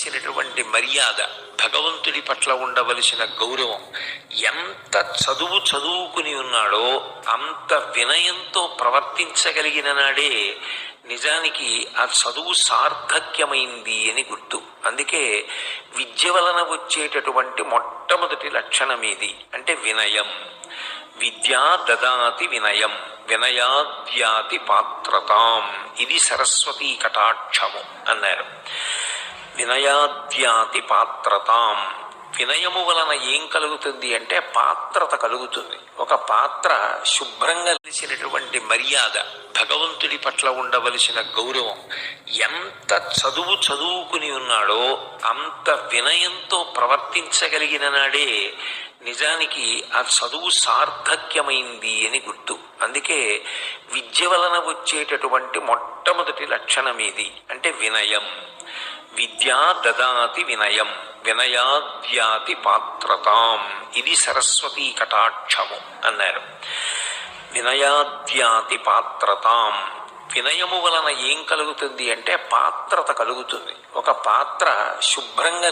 ఉండవలసినటువంటి మర్యాద భగవంతుడి పట్ల ఉండవలసిన గౌరవం ఎంత చదువు చదువుకుని ఉన్నాడో అంత వినయంతో ప్రవర్తించగలిగిన నాడే నిజానికి ఆ చదువు సార్థక్యమైంది అని గుర్తు. అందుకే విద్య వలన వచ్చేటటువంటి మొట్టమొదటి లక్షణం ఇది అంటే వినయం. విద్యా దదాతి వినయం వినయాద్యాతి పాత్రతాం. ఇది సరస్వతీ కటాక్షము అన్నారు. వినయాద్యాతి పాత్రతాం వినయము వలన ఏం కలుగుతుంది అంటే పాత్రత కలుగుతుంది. ఒక పాత్ర శుభ్రంగా తెలిసినటువంటి మర్యాద భగవంతుడి పట్ల ఉండవలసిన గౌరవం ఎంత చదువు చదువుకుని ఉన్నాడో అంత వినయంతో ప్రవర్తించగలిగిన నాడే నిజానికి ఆ చదువు సార్థక్యమైంది అని గుర్తు. అందుకే విద్య వలన వచ్చేటటువంటి మొట్టమొదటి లక్షణం ఇది అంటే వినయం. విద్యా దదాతి వినయం. వినయాద్యాతి పాత్రతాం. ఇది సరస్వతీ కటాక్షము అన్నారు. వినయాద్యాతి పాత్రతాం. వినయము వలన ఏం కలుగుతుంది అంటే పాత్రత కలుగుతుంది. ఒక పాత్ర శుభ్రంగా